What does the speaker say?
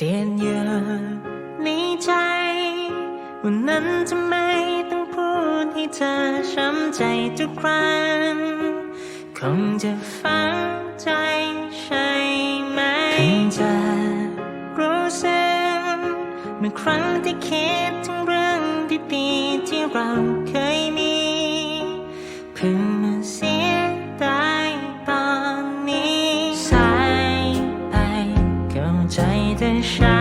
เตียนเยอะในใจวันนั้นทำไมต้องพูดให้เธอช้ำใจทุกครั้งคงจะฝังใจใช่ไหมเพิ่งจะรู้สึกเมื่อครั้งที่คิดถึงเรื่องดีๆที่เราเคย 在的山